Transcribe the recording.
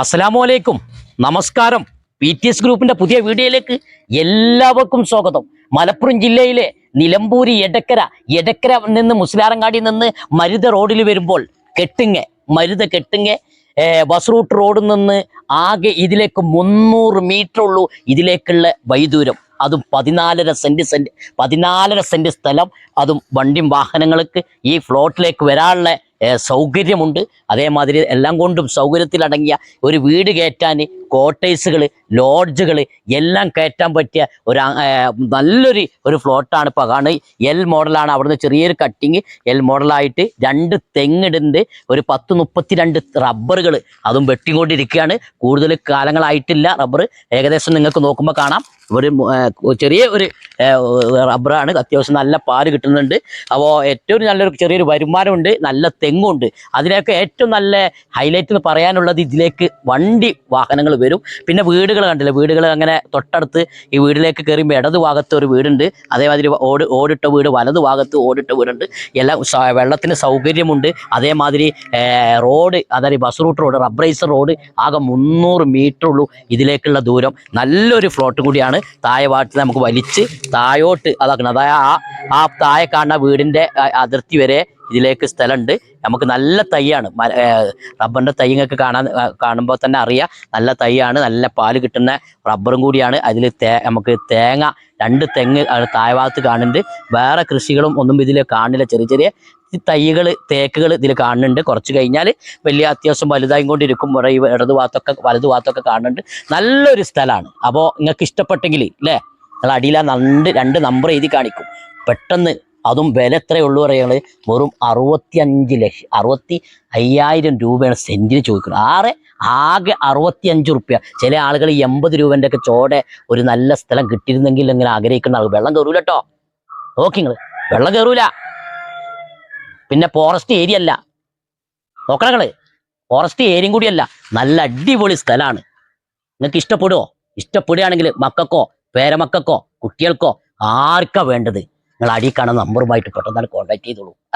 അസ്സലാമു അലൈക്കും. നമസ്കാരം. പി ടി എസ് ഗ്രൂപ്പിന്റെ പുതിയ വീഡിയോയിലേക്ക് എല്ലാവർക്കും സ്വാഗതം. മലപ്പുറം ജില്ലയിലെ നിലമ്പൂരി എടക്കര എടക്കര നിന്ന് മുസ്ലാറങ്ങാടി നിന്ന് മരുത റോഡിൽ വരുമ്പോൾ കെട്ടുങ്ങ മരുത കെട്ടുങ്ങ ബസ് റൂട്ട് റോഡിൽ നിന്ന് ആകെ ഇതിലേക്ക് മുന്നൂറ് മീറ്റർ ഉള്ളൂ ഇതിലേക്കുള്ള വൈദൂരം അതും പതിനാലര സെന്റ് സെന്റ് പതിനാലര സെന്റ് സ്ഥലം അതും വണ്ടിയും വാഹനങ്ങൾക്ക് ഈ ഫ്ലോട്ടിലേക്ക് വരാനുള്ള സൗകര്യമുണ്ട്. അതേമാതിരി എല്ലാം കൊണ്ടും സൗകര്യത്തിലടങ്ങിയ ഒരു വീട് കയറ്റാൻ കോട്ടേഴ്സുകൾ ലോഡ്ജുകൾ എല്ലാം കയറ്റാൻ പറ്റിയ ഒരു നല്ലൊരു ഒരു ഫ്ലോട്ടാണ് ഇപ്പോൾ കാണുന്നത് എൽ മോഡലാണ് അവിടുന്ന് ചെറിയൊരു കട്ടിങ് എൽ മോഡലായിട്ട് രണ്ട് തെങ്ങിടുണ്ട് ഒരു പത്ത് മുപ്പത്തിരണ്ട് റബ്ബറുകൾ അതും വെട്ടിക്കൊണ്ടിരിക്കുകയാണ്. കൂടുതൽ കാലങ്ങളായിട്ടില്ല റബ്ബർ ഏകദേശം നിങ്ങൾക്ക് നോക്കുമ്പോൾ കാണാം. ഒരു ചെറിയ ഒരു റബ്ബറാണ്. അത്യാവശ്യം നല്ല പാൽ കിട്ടുന്നുണ്ട്. അപ്പോൾ ഏറ്റവും നല്ലൊരു ചെറിയൊരു വരുമാനമുണ്ട്. നല്ല തെങ്ങുണ്ട്. അതിനൊക്കെ ഏറ്റവും നല്ല ഹൈലൈറ്റ് എന്ന് പറയാനുള്ളത് ഇതിലേക്ക് വണ്ടി വാഹനങ്ങൾ വരും. പിന്നെ വീടുകൾ കണ്ടില്ല? വീടുകൾ അങ്ങനെ തൊട്ടടുത്ത് ഈ വീട്ടിലേക്ക് കയറുമ്പോൾ ഇടത് ഭാഗത്ത് ഒരു വീടുണ്ട്. അതേമാതിരി ഓട് ഓടിട്ട വീട് വലത് ഭാഗത്ത് ഓടിട്ട വീടുണ്ട്. എല്ലാം വെള്ളത്തിന് സൗകര്യമുണ്ട്. അതേമാതിരി റോഡ് അതായത് bus route road rubberized road ആകെ മുന്നൂറ് മീറ്റർ ഉള്ളൂ ഇതിലേക്കുള്ള ദൂരം. നല്ലൊരു ഫ്ലോട്ട് കൂടിയാണ് താഴെ ഭാഗത്ത് നമുക്ക് വലിച്ച് താഴോട്ട് അതാക്കണം. അതായത് ആ ആ താഴെ കാണുന്ന വീടിന്റെ അതിർത്തി വരെ ഇതിലേക്ക് സ്ഥലമുണ്ട്. നമുക്ക് നല്ല തൈയാണ്. റബ്ബറിന്റെ ഏർ റബ്ബറിന്റെ തൈ നിങ്ങൾക്ക് കാണാൻ കാണുമ്പോൾ തന്നെ അറിയാം. നല്ല തൈയാണ്. നല്ല പാൽ കിട്ടുന്ന റബ്ബറും കൂടിയാണ്. അതിൽ നമുക്ക് തേങ്ങ രണ്ട് തെങ്ങ് താഴ്വാത്ത് കാണുന്നുണ്ട്. വേറെ കൃഷികളും ഒന്നും ഇതിൽ കാണില്ല ചെറിയ ചെറിയ തൈകൾ തേക്കുകൾ ഇതിൽ കാണുന്നുണ്ട്. കുറച്ച് കഴിഞ്ഞാൽ വലിയ അത്യാവശ്യം വലുതായി കൊണ്ടിരിക്കും ഇവിടെ ഈ ഇടതു ഭാഗത്തൊക്കെ വലതു ഭാഗത്തൊക്കെ കാണുന്നുണ്ട്. നല്ലൊരു സ്ഥലമാണ്. അപ്പോൾ നിങ്ങൾക്ക് ഇഷ്ടപ്പെട്ടെങ്കിൽ അല്ലേ? നിങ്ങൾ അടിയിലാ രണ്ട് രണ്ട് നമ്പർ എഴുതി കാണിക്കും. പെട്ടെന്ന് അതും വില എത്രയേ ഉള്ളൂ പറയുന്നത് വെറും അറുപത്തി അഞ്ച് ലക്ഷം അറുപത്തി അയ്യായിരം രൂപയാണ് സെന്റിന് ചോദിക്കുന്നത്. ആറ് ആകെ അറുപത്തി അഞ്ച് റുപ്യ. ചില ആളുകൾ എൺപത് രൂപന്റെ ഒക്കെ ചോടെ ഒരു നല്ല സ്ഥലം കിട്ടിയിരുന്നെങ്കിൽ ഇങ്ങനെ ആഗ്രഹിക്കുന്ന ആൾ വെള്ളം കയറൂല കേട്ടോ നോക്കി നിങ്ങൾ വെള്ളം കയറൂല. പിന്നെ ഫോറസ്റ്റ് ഏരിയ അല്ല. നോക്കണങ്ങൾ ഫോറസ്റ്റ് ഏരിയയും കൂടിയല്ല നല്ല അടിപൊളി സ്ഥലമാണ്. നിങ്ങൾക്ക് ഇഷ്ടപ്പെടുവോ? ഇഷ്ടപ്പെടുകയാണെങ്കിൽ മക്കൾക്കോ പേരമക്കൾക്കോ കുട്ടികൾക്കോ ആർക്കാ വേണ്ടത്? നിങ്ങൾ അടിയിൽ കാണുന്ന നമ്പറുമായിട്ട് പെട്ടെന്ന് കോൺടാക്ട് ചെയ്തോളൂ.